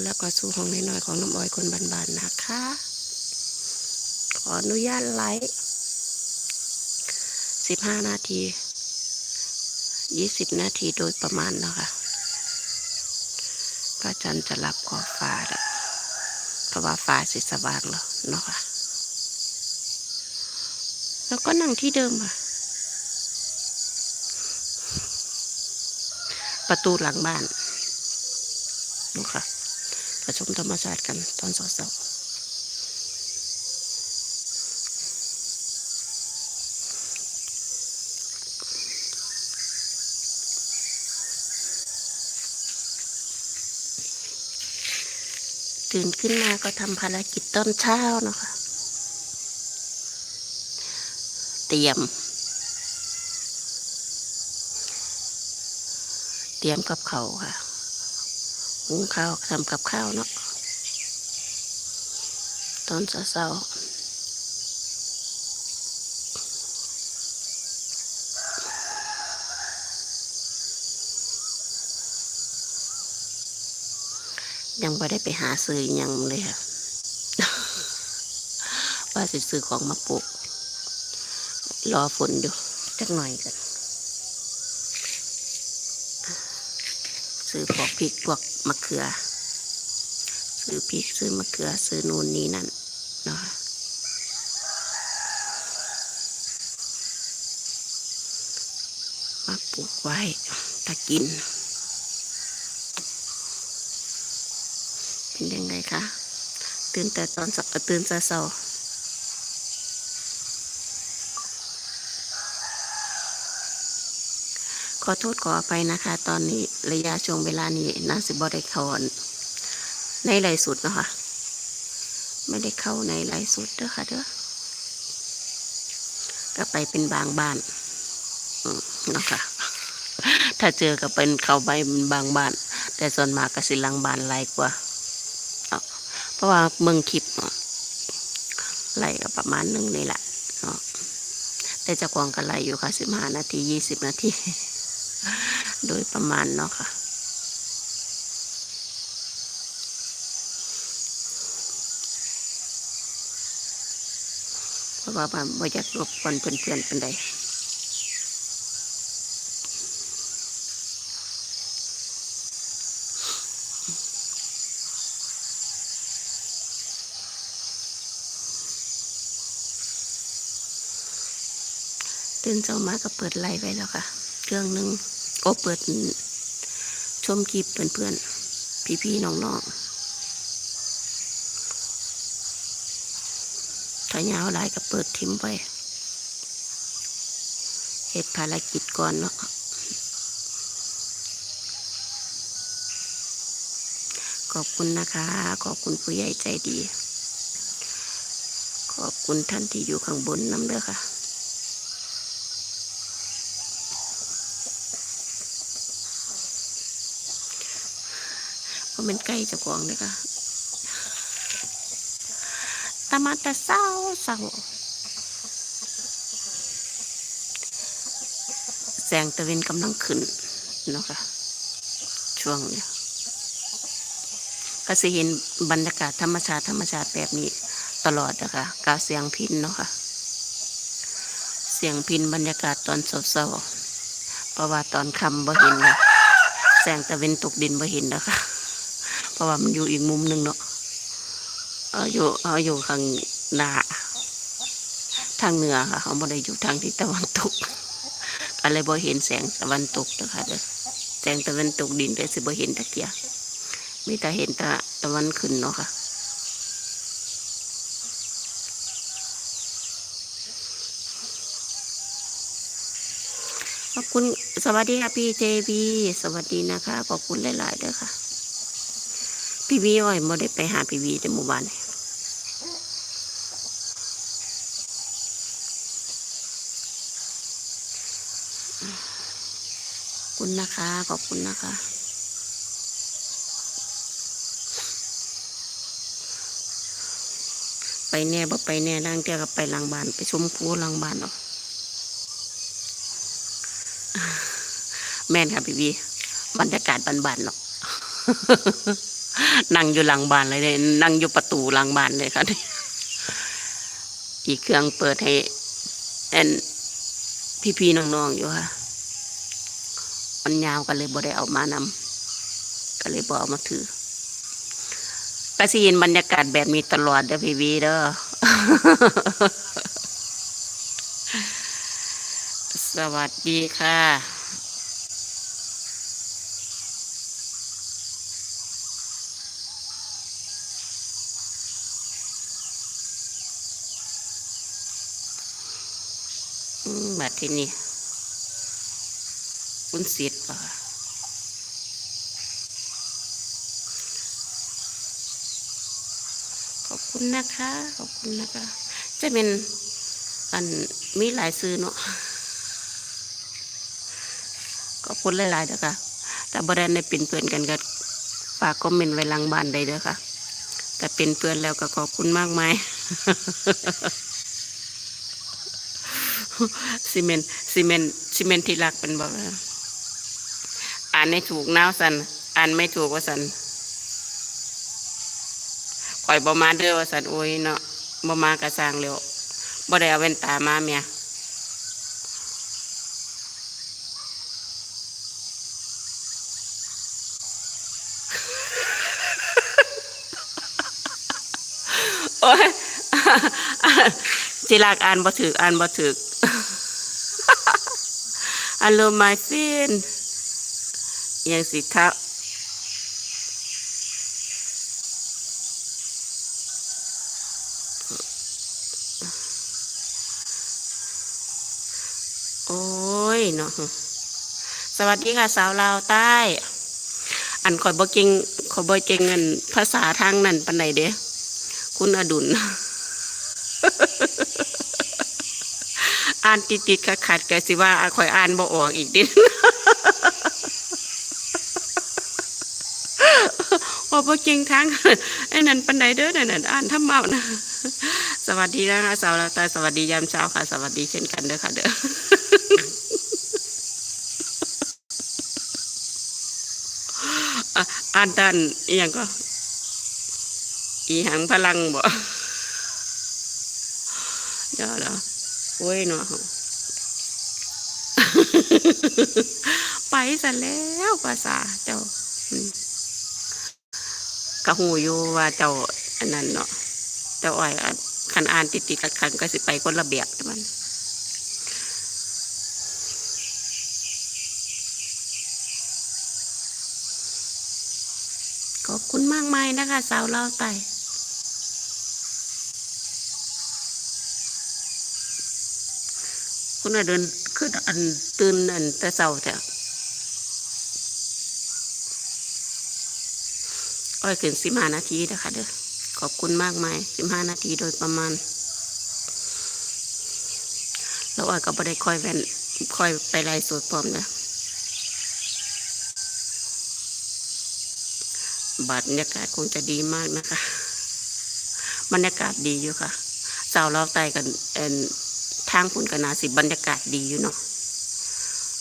นแล้วก็สู่ห้องน้อยๆของน้ำอ้อยคนบานๆนะคะ ขออนุญาตไลฟ์สิบห้านาทียี่สิบนาทีโดยประมาณนะคะพระจันทร์จะรับขอบฟ้าแล้วเพราะว่าฟ้าสิสว่างแล้วเนาะค่ะแล้วก็นั่งที่เดิมค่ะ ประตูหลังบ้านดูค่ะ ชมธรรมศาสตร์กันตอนเช้าๆตื่นขึ้นมาก็ทำภารกิจตอนเช้าเนาะคะ เตรียม เตรียมกับเขาค่ะ หุงข้าวทำกับข้าวเนาะตอนเช้าๆยังไม่ได้ไปหาซื้อยังเลยค่ะ ว่าสิซื้อของมาปลูก รอฝนอยู่จักหน่อยกัน ซื้อพวกพริกพวกมะเขือ ซื้อพริกซื้อมะเขือ ซื้อนูนนี้นั่นเนาะมาปลูกไว้ตะกิน เป็นยังไงคะตื่นแต่ตอนสักตื่นแต่เช้า ขอโทษขออภัยนะคะ ตอนนี้ระยะช่วงเวลานี้น่าสิบได้เข้าในไลฟ์สุดเนาะคะไม่ได้เข้าในไลฟ์สุดเด้อค่ะเด้อก็ไปเป็นบางบ้านเนาะค่ะ ถ้าเจอก็เป็นเข้าไปเป็นบางบ้าน แต่ส่วนมากก็สิลังบ้านไลกว่า เพราะว่าเมืองคลิปเนาะไลก็ประมาณหนึ่งนี่แหละเนาะแต่จะกวางก็ไลอยู่ค่ะสิบห้านาทียี่สิบนาที โดยประมาณเนาะค่ะ เพราะว่าบ่บ่อยากรบกวนเพื่อนๆเป็นใดตื่นเช้ามาก็เปิดไลฟ์ไว้แล้วค่ะ เครื่องหนึ่ง โอเปิดชมคลิปเพื่อนๆ พี่ๆ น้องๆถ้ายาวหลายก็เปิดทิ้มไปเหตุภารกิจก่อนเนาะขอบคุณนะคะ ขอบคุณผู้ใหญ่ใจดี ขอบคุณท่านที่อยู่ข้างบนน้ำเด้อค่ะ เพราะเป็นใกล้จะกองเลยค่ะตามาแตะเศร้าเศร้าแสงตะเวนกำลังขึ้นเนาะค่ะช่วงเนี้ยก็จะเห็นบรรยากาศธรรมชาติธรรมชาติแบบนี้ตลอดนะคะกาเสียงพินเนาะค่ะ เสียงพินบรรยากาศตอนเศร้าๆเพราะว่าตอนคำบ่เห็นนะแสงตะเวนตกดินบ่เห็นนะคะ ราะว่ามันอยู่อีกมุมหนึ่งเนาะเอาอยู่เอาอยู่ข้างหน้าทางเหนือค่ะเขาไม่ได้อยู่ทางทิศตะวันตกอะไรบ่เห็นแสงตะวันตกนะคะเด้อแสงตะวันตกดินเลยสิบ่เห็นตะเกียบมีแต่เห็นตะตะวันขึ้นเนาะค่ะขอบคุณสวัสดีค่ะพี่เจบีสวัสดีนะคะขอบคุณหลายๆเด้อค่ะ พี่วีอ้อยไม่ได้ไปหาพี่วีแต่หมู่บ้านคุณนะคะ ขอบคุณนะคะ ไปแน่บ่ไปแน่ดังเดียวกับไปหลังบ้าน ไปชมพูหลังบ้านเนาะแม่นค่ะพี่วีบรรยากาศบานๆเนาะ นั่งอยู่หลังบ้านเลยเนี่ยนั่งอยู่ประตูหลังบ้านเลยค่ะอีกเครื่องเปิดให้แอนพี่ๆน้องๆอยู่ค่ะมันยาวกันเลยบ่ได้เอามานำก็เลยบ่เอามาถือก็สิเห็นบรรยากาศแบบนี้ตลอดเด้อพี่วีเด้อสวัสดีค่ะ ดที่นี่คุณสิทธ์ป่ะขอบคุณนะคะ ขอบคุณนะคะ จะเป็นอันมีหลายซื้อเนาะขอบคุณหลายๆเด้อค่ะแต่บริเวณในเป็นเพื่อนกันก็ฝากคอมเมนต์ไว้ลังบ้านได้เด้อค่ะแต่เป็นเพื่อนแล้วก็ขอบคุณมากมาย ซีเมนซีเมนซีเมนที่รักเป็นบอกอ่านไม่ถูกน้าวสันอ่านไม่ถูกว่าสันคอยบอมาเด้อว่าสันโอ้ยเนาะบอมากระสร้างเร็วบ่ได้เอาแว่นตามาเมียโอ้ยจิรักอ่านบ่ถึกอ่านบ่ถึก Hello my friend ยังสิครับโอ้ยเนาะสวัสดีค่ะสาวลาวใต้ อันคอยบเก่งคอยบเก่งเงินภาษาทางนั้นปานใดเด้คุณอดุล อ่านติดติดขัดขัดแกสิว่าอะข่อยอ่านบ่ออกอีกดิว่าบ่เก่งทางไอ้นั่นปันใดเด้อนั่นอ่านทำเมานะสวัสดีนะคะสาวลาตาสวัสดียามเช้าค่ะ สวัสดีเช่นกันเด้อค่ะเด้ออ่านด้านอีหยังก็อีหังพลังบ่เดี๋ยวแล้ว โอ้ยเนาะไปซะแล้วภาษาเจ้ากะหูอยู่ว่าเจ้าอันนั้นเนาะเจ้าอ้อยอะคันอ่านติดติดๆขันก็สิไปคนละเบียบมันขอบคุณมากมายนะคะ สาวเล่าไต่ คุณน่เดินขึ้นอันตื่นอันแต่เช้าแต่อ้อยขึ้นสิบห้านาทีนะคะเด้อขอบคุณมากมายสิบห้านาทีโดยประมาณ แล้วอ้อยก็บ่ได้คอยแวนคอยไปไล่สดพร้อมเด้อบรรยากาศคงจะดีมากนะคะ บรรยากาศดีอยู่ค่ะสาวเราไต่กันเอ็น ทางพุ่นกันนาสิบรรยากาศดีอยู่เนาะ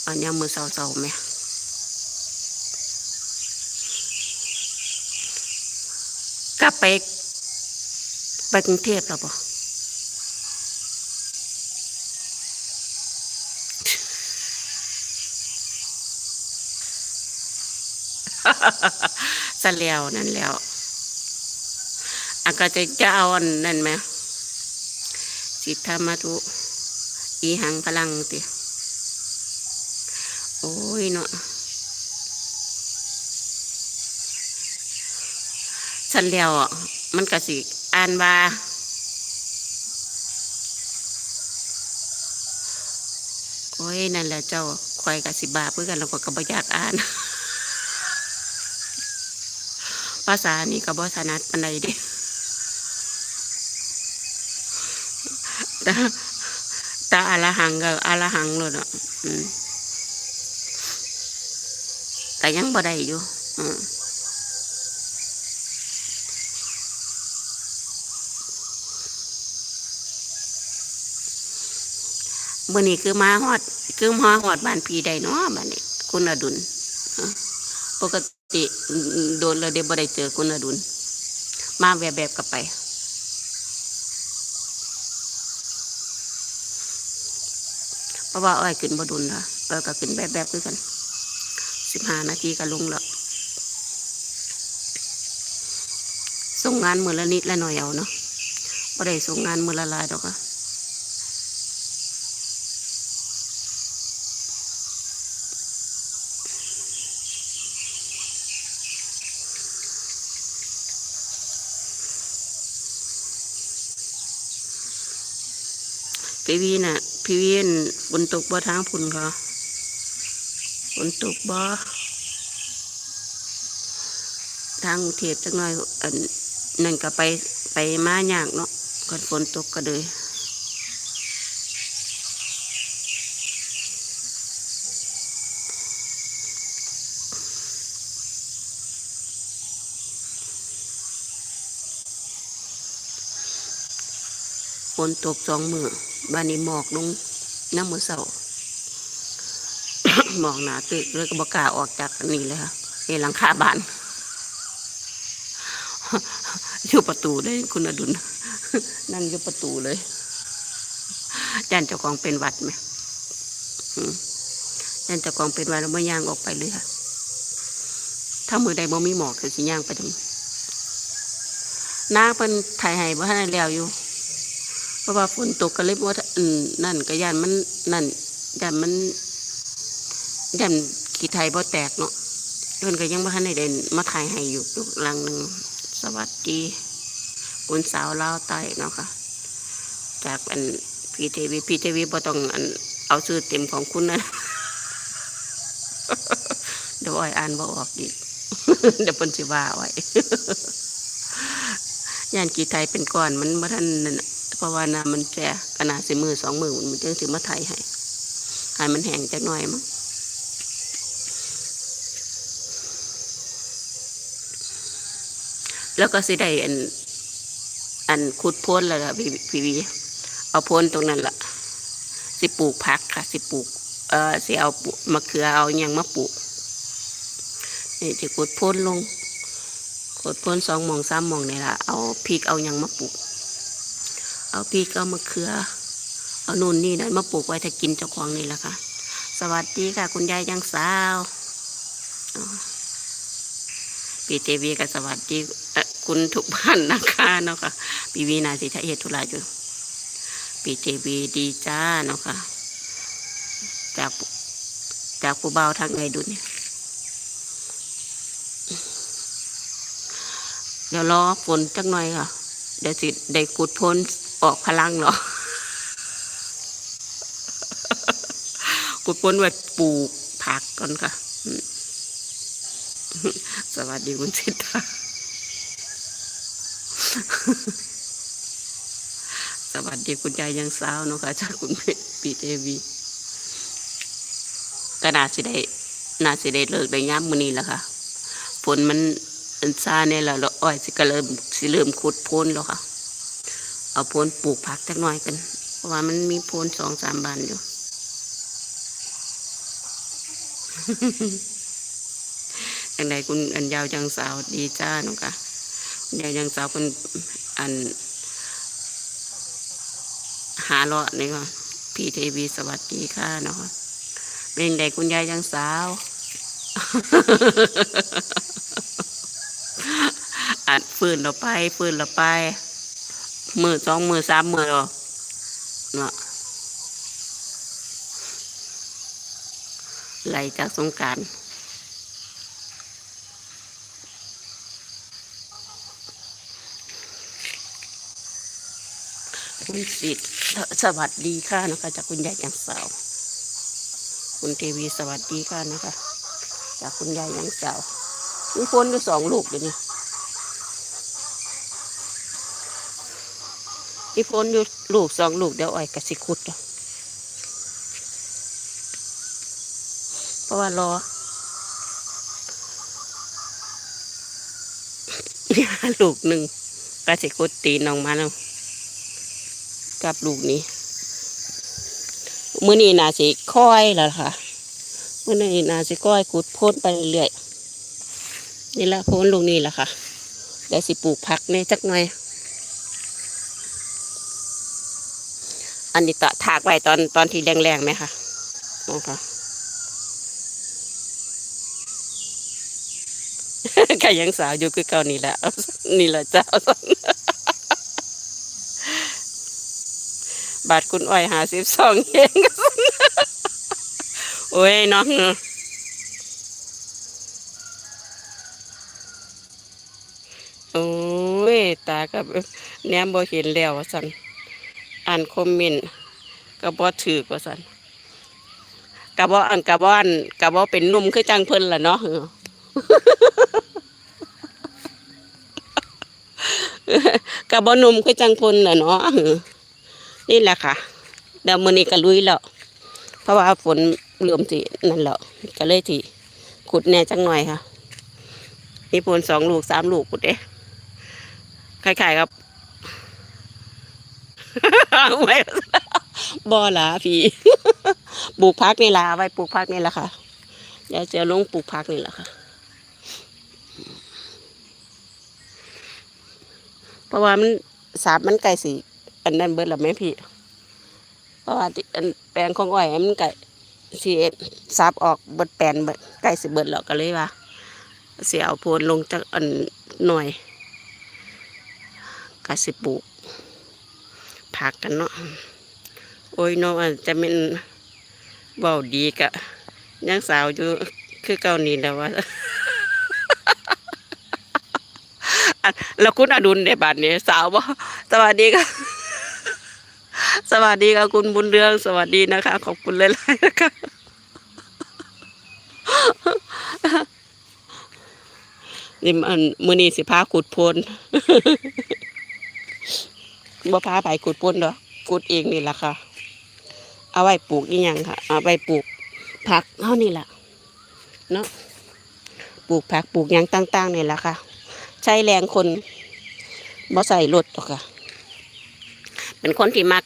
อันยังมือเศร้าๆไหมกลับไปไปกรุงเทพแล้วปะสะแล้วนั่นแล้วอันก็จะจะเอาอันนั่นไหมสิทธามาทุ อีหังพลังติโอ้ยเนาะสันแล้วอะมันก็สิอ่านว่าโอ้ยนั่นแหละเจ้าคอยกับสิบาเพื่อกันแล้วก็กระบอยากอ่าน ภาษานี่ก็บ่ถนัดปานใดเด้ ต่แต่อรหังก็อรหังเลยอะแต่ยังบ่ได้อยู่มื่อนี้คือมาฮอด คือมาฮอดบ้านพี่ได้เนาะบ้านนี้คุณอดุลปกติโดนแล้วเดี๋ยวบ่ได้เจอคุณอดุลมาแบบแบบกลับไป เพราะว่าอ้อยขึ้นบดุลนะอ้อยก็ขึ้นแบบแบบๆคือกันสิบห้านาทีก็ลงแล้วส่งงานมือละนิดละหน่อยเอาเนาะบ่ได้ส่งงานมือละลายดอกอะพี่วีน่ะ พี่วีนฝนตกบ่ทางพุ่นก็ฝนตกบ่ทางเทพจักหน่อยอันนั่นก็ไปไปมายากเนาะก่อนฝนตกก็เลยฝนตกสองมือ บ้านนี้หมอกลงน้ำมือเสาหมอกหนาตึกเลยก็บกาออกจากนนี้เลยค่ะเอหลังคาบ้านอยู่ประตูเลยคุณอดุลนั่งอยู่ประตูเลยยันเจ้าของเป็นวัดไหมยันเจ้าของเป็นวัดแล้วไม่ย่างออกไปเลยค่ะถ้ามือใดบ่มีหมอกคือสิย่างไปทำนางเป็นถ่ายให้บ่ทันแล้วอยู่ ราะว่าฝนตกก็เลยว่าอืมนั่นก็ยันมันนั่นยันมันยันขี้ไทยบ่แตกเนาะเพิ่นก็ยังบ่ทันได้เด่นมาถ่ายให้อยู่อยู่หลังหนึ่งสวัสดีคุณสาวลาวใต้เนาะค่ะ จากอันพีทีวีพีทีวีบ่ต้องอันเอาชื่อเต็มของคุณนะเดี๋ยวอ้อยอ่านบ่ออกอีกเดี๋ยวเพิ่นสิว่าอ้อยย่านกี่ไทยเป็นก้อนมันบ่ทันนั่นนะ เพราะว่าน้ำมันแปรขนาดสิมือสองมือมันจึงสิมาไทยให้ให้มันแห้งจักหน่อยมั้งแล้วก็สิได้อัน อันขุดพ้นแล้วล่ะพี่พี่วีเอาพ้นตรงนั้นล่ะ สิปลูกผักค่ะ สิปลูก เอ่อสิเอามะเขือเอาหยังมาปลูกนี่จะขุดพ้นลงกดพ้นสองหมองสามหมองนี่ละเอาพริกเอายังมาปลูก เอาพริกเอามะเขือ เอานู่นนี่นั่นมาปลูกไว้ถ้ากินเจ้าของนี่แหละค่ะ สวัสดีค่ะ คุณยายยังสาวปีเทวีก็สวัสดีคุณทุกบ้านนะคะเนาะค่ะปีวีนาสิทะเหตุธุระอยู่ปีเทวีดีจ้าเนาะค่ะจากจากผู้เบาทางไงดุเนี่ยเดี๋ยวรอฝนจักหน่อยค่ะ เดี๋ยวสิได้กุดพ้น ออกพลังเหรอกุดพ้นไว้ปลูกผักก่อนค่ะ สวัสดีคุณสิทธาสวัสดีคุณยายยังสาวเนาะค่ะจากคุณปีเทวีก็น่าสิได้น่าสิได้เลิกได้ย้ำมือนี้แหละค่ะฝนมันอันซาเนี่ยแหละแล้วอ้อยสิก็เริ่มสิเริ่มขุดโพนแล้วค่ะ เอาโพนปลูกผักจักหน่อยกัน เพราะว่ามันมีโพนสองสามบานอยู่ จังใดคุณอันยาวจังสาวดีจ้าน้องค่ะยาวจังสาวคุณอัน หาเลาะนี่ค่ะพี่เทวีสวัสดีค่ะเนาะเป็นใดคุณยายยังสาวอัดฟืนเราไปฟืนเราไป มือสองมือสามมือเราเนาะไหลจากสงการคุณสิทธิ์สวัสดีค่ะนะคะ จากคุณยายยังสาว คุณเทวีสวัสดีค่ะนะคะ จากคุณยายยังสาวมีคนอยู่สองลูกเดี๋ยวนี้ มีคนอยู่ลูกสองลูกเดี๋ยวอ้อยกระสิคุดเพราะว่ารอยาลูกหนึ่งกระสิคุดตีน้องมาแล้วกับลูกนี้มื้อนี้น่าสิค่อยแล้วค่ะมื้อนี้น่าสิค่อยขุดพ่นไปเรื่อยๆนี่ละโพนลงนี่แหละค่ะเดี๋ยวสิปลูกผักในจักหน่อย อันนี้ตะถากไว้ตอนตอนที่แรงๆไหมคะมองค่ะก็ยังสาวอยู่คือเก่านี่แหละเนี่แหละเจ้าบาทคุณอ้อยหาสิบสองเองโอ้ยน้องโอ้ย ตากับแนมบ่เห็นแล้วสัน อ่านคอมเมนต์ก็บ่ถือกว่าสันกระบ่อันกระบ่อันกระบ่เป็นนุ่มคือจังเพิ่นล่ะเนาะกระบ่หนุ่มคือจังเพิ่นล่ะเนาะนี่แหละค่ะเดี๋ยวมื้อนี้ก็ลุยแล้วเพราะว่าฝนเริ่มสินั่นแล้วก็เลยสิขุดแน่จังหน่อยค่ะมีผลสองลูกสามลูกขุดเด้คล้ายๆครับ ไม่บ่หลาพี่ปลูกพักนี่ล่ะไว้ปลูกพักนี่แหละค่ะเดี๋ยวจะลงปลูกพักนี่แหละค่ะ เพราะว่ามันสาบมันไก่สีอันนั้นเบิดแล้วแม่พี่ เพราะว่าอันแปลงของอ้อยมันไก่สีสาบออกเบิดแปลนเบิดไก่สิเบิดแล้วก็เลยว่าเสียเอาโพนลงจากอันหน่อยก็สิปลูก ผักกันเนาะโอ้ยน้องอาจจะเป็นเบาดีกะยังสาวอยู่คือเก่านี่แล้วว่าแล้วคุณอดุลในบัดนี้สาวบ่สวัสดีค่ะสวัสดีค่ะคุณบุญเรือง สวัสดีนะคะ ขอบคุณหลยๆนะคะนี่มันมือนี้สิพาขุดโพน บ่พาไปขุดโพนดอกขุดเองนี่แหละค่ะ เอาไว้ปลูกอีหยังค่ะ เอาไว้ปลูกผักเท่านี่แหละเนาะปลูกผักปลูกหยังต่างๆนี่แหละค่ะ ใช้แรงคนบ่ใส่รถหรอกค่ะ เป็นคนที่มัก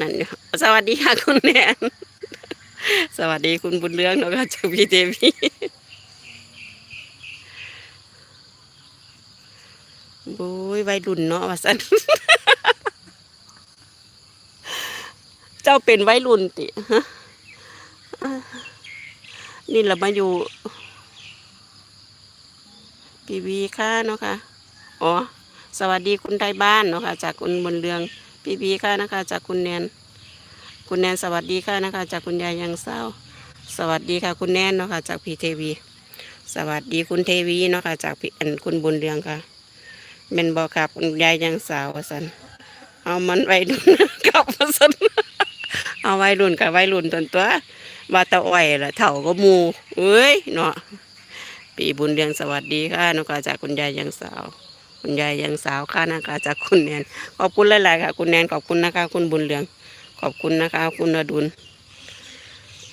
นั่นสวัสดีค่ะคุณแนนสวัสดีคุณบุญเรืองเนาะค่ะจากพี่เจพี่ โอ้ยวัยรุ่นเนาะว่าสันเจ้าเป็นวัยรุ่นติฮะนี่เรามาอยู่ปีวีค่ะเนาะค่ะอ๋อสวัสดีคุณไทยบ้านเนาะค่ะ จากคุณบนเรืองปีวีค่ะนะคะ จากคุณแนนคุณแนนสวัสดีค่ะนะคะ จากคุณยายยังเศร้า สวัสดีค่ะ คุณแนนเนาะค่ะ จากพีเทวี สวัสดีคุณเทวีเนาะค่ะ จากพี่อันคุณบุญเรืองค่ะ เมนบอกครับคุณยายยังสาวสันเอามันไว้ดุนกับว่าสันเอาไว้รุ่นกับไว้รุ่นตนตัวว่าตะอ้อยละเถ่าก็มูเอ้ยเนาะปีบุญเรืองสวัสดีค่ะนกาจากคุณยายยังสาว คุณยายยังสาวค่ะนะคะจากคุณแนนขอบคุณหลายๆค่ะ คุณแนนขอบคุณนะคะ คุณบุญเรือง ขอบคุณนะคะ คุณอดุล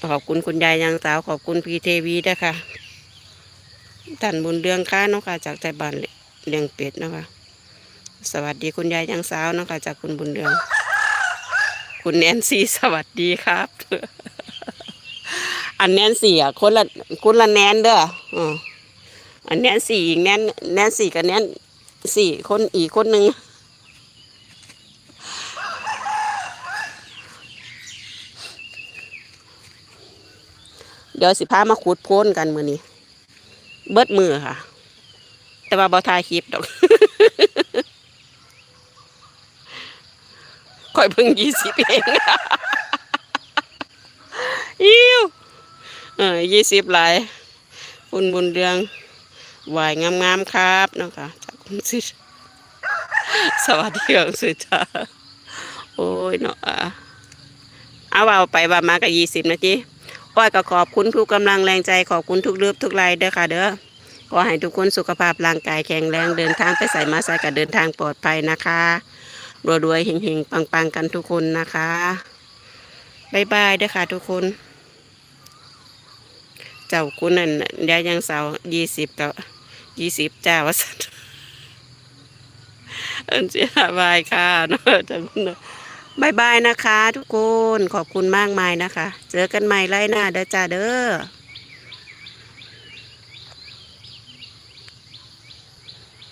ขอบคุณคุณยายยังสาว ขอบคุณพีเทวีด้วยค่ะท่านบุญเรืองค่ะนกาจากใจบ้านเลย เลี้ยงเป็ดนะคะ สวัสดีคุณยายยังสาวนะคะจากคุณบุญเรือง คุณแนนซี่สวัสดีครับ อันแนนสี่อะคนละคนละแนนเด้ออันแนนสี่อีกแนนแนนสี่กับแนนสี่คนอีกคนหนึ่งเดี๋ยวสิพามาขุดโพ้นกันมือนี้ เบิดมือค่ะ แต่ว่าบอทายคลิปดอกคอยเพิ่งยี่สิบเองอิ้วเออยี่สิบหลายคุณบุญเรืองไหวายงามๆครับเนาะคะจากคุณสิสวัสดีครับสุดาโอ้ยเนาะเอาเอาไปว่ามากับยี่สิบนาทีอ้อยก็ขอบคุณทุกกำลังแรงใจขอบคุณทุกเลือบทุกไลน์เด้อค่ะเด้อ ขอให้ทุกคนสุขภาพร่างกายแข็งแรงเดินทางไปใส่มาใส่กับเดินทางปลอดภัยนะคะรวยๆเฮงๆปังๆกันทุกคนนะคะบายบายเด้อค่ะทุกคน เจ้าคุณนั่นน่ยายยังสาวยี่สิบกับยี่สิบจ้าวสันเอินเสียบายค่ะเนาะจังเนาะบายบายนะคะ ทุกคนขอบคุณมากมายนะคะ เจอกันใหม่ไล่หน้าเด้อจ้าเด้อ